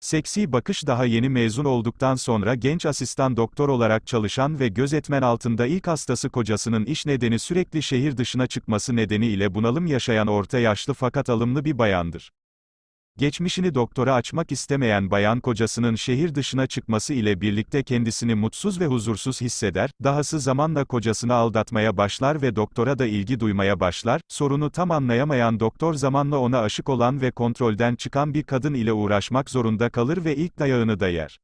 Seksi bakış daha yeni mezun olduktan sonra genç asistan doktor olarak çalışan ve gözetmen altında ilk hastası kocasının iş nedeni sürekli şehir dışına çıkması nedeniyle bunalım yaşayan orta yaşlı fakat alımlı bir bayandır. Geçmişini doktora açmak istemeyen bayan kocasının şehir dışına çıkması ile birlikte kendisini mutsuz ve huzursuz hisseder, dahası zamanla kocasını aldatmaya başlar ve doktora da ilgi duymaya başlar, sorunu tam anlayamayan doktor zamanla ona aşık olan ve kontrolden çıkan bir kadın ile uğraşmak zorunda kalır ve ilk dayağını da yer.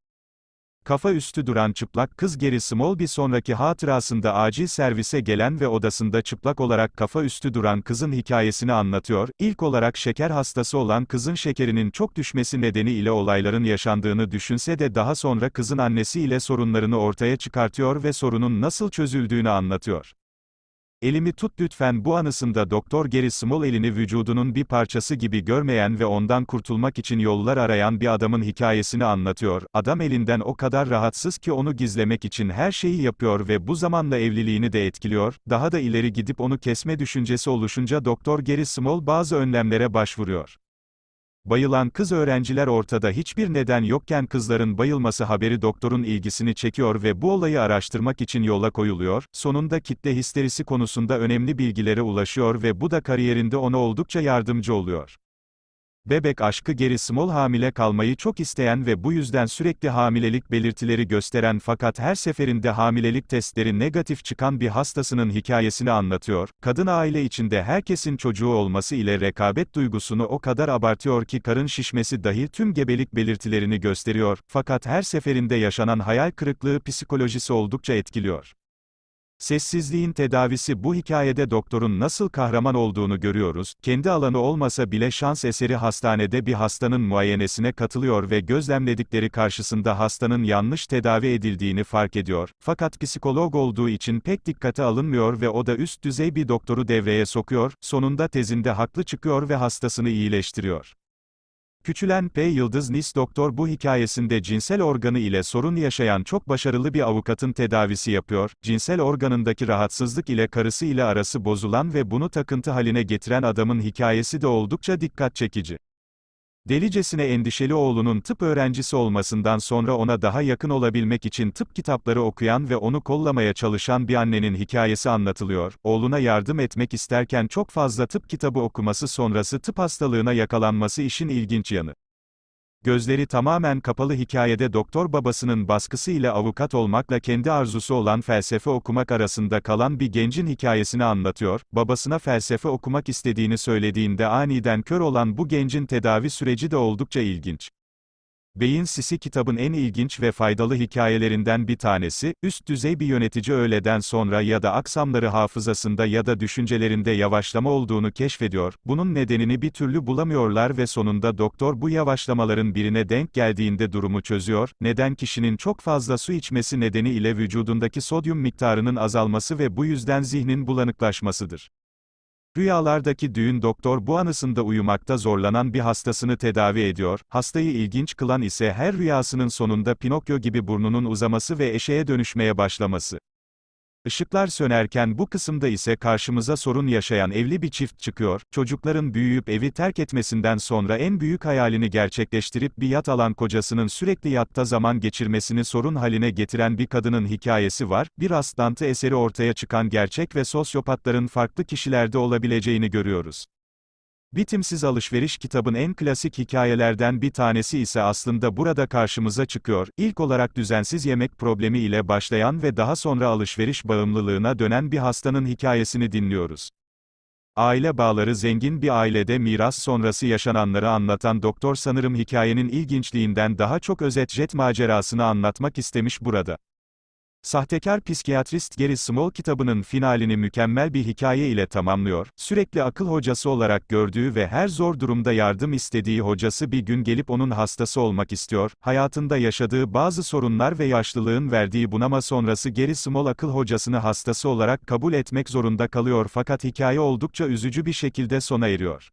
Kafa üstü duran çıplak kız Geri Small bir sonraki hatırasında acil servise gelen ve odasında çıplak olarak kafa üstü duran kızın hikayesini anlatıyor. İlk olarak şeker hastası olan kızın şekerinin çok düşmesi nedeniyle olayların yaşandığını düşünse de daha sonra kızın annesi ile sorunlarını ortaya çıkartıyor ve sorunun nasıl çözüldüğünü anlatıyor. Elimi tut lütfen bu anısında Doktor Gary Small elini vücudunun bir parçası gibi görmeyen ve ondan kurtulmak için yollar arayan bir adamın hikayesini anlatıyor. Adam elinden o kadar rahatsız ki onu gizlemek için her şeyi yapıyor ve bu zamanla evliliğini de etkiliyor. Daha da ileri gidip onu kesme düşüncesi oluşunca Doktor Gary Small bazı önlemlere başvuruyor. Bayılan kız öğrenciler ortada hiçbir neden yokken kızların bayılması haberi doktorun ilgisini çekiyor ve bu olayı araştırmak için yola koyuluyor, sonunda kitle histerisi konusunda önemli bilgilere ulaşıyor ve bu da kariyerinde ona oldukça yardımcı oluyor. Bebek aşkı Geri Small hamile kalmayı çok isteyen ve bu yüzden sürekli hamilelik belirtileri gösteren fakat her seferinde hamilelik testleri negatif çıkan bir hastasının hikayesini anlatıyor. Kadın aile içinde herkesin çocuğu olması ile rekabet duygusunu o kadar abartıyor ki karın şişmesi dahi tüm gebelik belirtilerini gösteriyor. Fakat her seferinde yaşanan hayal kırıklığı psikolojisi oldukça etkiliyor. Sessizliğin tedavisi bu hikayede doktorun nasıl kahraman olduğunu görüyoruz, kendi alanı olmasa bile şans eseri hastanede bir hastanın muayenesine katılıyor ve gözlemledikleri karşısında hastanın yanlış tedavi edildiğini fark ediyor, fakat psikolog olduğu için pek dikkate alınmıyor ve o da üst düzey bir doktoru devreye sokuyor, sonunda tezinde haklı çıkıyor ve hastasını iyileştiriyor. Küçülen P. Yıldız Nis doktor bu hikayesinde cinsel organı ile sorun yaşayan çok başarılı bir avukatın tedavisi yapıyor, cinsel organındaki rahatsızlık ile karısı ile arası bozulan ve bunu takıntı haline getiren adamın hikayesi de oldukça dikkat çekici. Delicesine endişeli oğlunun tıp öğrencisi olmasından sonra ona daha yakın olabilmek için tıp kitapları okuyan ve onu kollamaya çalışan bir annenin hikayesi anlatılıyor. Oğluna yardım etmek isterken çok fazla tıp kitabı okuması sonrası tıp hastalığına yakalanması işin ilginç yanı. Gözleri tamamen kapalı hikayede doktor babasının baskısı ile avukat olmakla kendi arzusu olan felsefe okumak arasında kalan bir gencin hikayesini anlatıyor. Babasına felsefe okumak istediğini söylediğinde aniden kör olan bu gencin tedavi süreci de oldukça ilginç. Beyin Sisi kitabın en ilginç ve faydalı hikayelerinden bir tanesi, üst düzey bir yönetici öğleden sonra ya da aksamları hafızasında ya da düşüncelerinde yavaşlama olduğunu keşfediyor, bunun nedenini bir türlü bulamıyorlar ve sonunda doktor bu yavaşlamaların birine denk geldiğinde durumu çözüyor, neden kişinin çok fazla su içmesi nedeniyle vücudundaki sodyum miktarının azalması ve bu yüzden zihnin bulanıklaşmasıdır. Rüyalardaki düğün doktor bu anısında uyumakta zorlanan bir hastasını tedavi ediyor, hastayı ilginç kılan ise her rüyasının sonunda Pinokyo gibi burnunun uzaması ve eşeğe dönüşmeye başlaması. Işıklar sönerken bu kısımda ise karşımıza sorun yaşayan evli bir çift çıkıyor, çocukların büyüyüp evi terk etmesinden sonra en büyük hayalini gerçekleştirip bir yat alan kocasının sürekli yatta zaman geçirmesini sorun haline getiren bir kadının hikayesi var, bir rastlantı eseri ortaya çıkan gerçek ve sosyopatların farklı kişilerde olabileceğini görüyoruz. Bitimsiz Alışveriş kitabın en klasik hikayelerden bir tanesi ise aslında burada karşımıza çıkıyor. İlk olarak düzensiz yemek problemi ile başlayan ve daha sonra alışveriş bağımlılığına dönen bir hastanın hikayesini dinliyoruz. Aile bağları zengin bir ailede miras sonrası yaşananları anlatan doktor sanırım hikayenin ilginçliğinden daha çok özet jet macerasını anlatmak istemiş burada. Sahtekar psikiyatrist Gary Small kitabının finalini mükemmel bir hikaye ile tamamlıyor. Sürekli akıl hocası olarak gördüğü ve her zor durumda yardım istediği hocası bir gün gelip onun hastası olmak istiyor. Hayatında yaşadığı bazı sorunlar ve yaşlılığın verdiği bunama sonrası Gary Small akıl hocasını hastası olarak kabul etmek zorunda kalıyor fakat hikaye oldukça üzücü bir şekilde sona eriyor.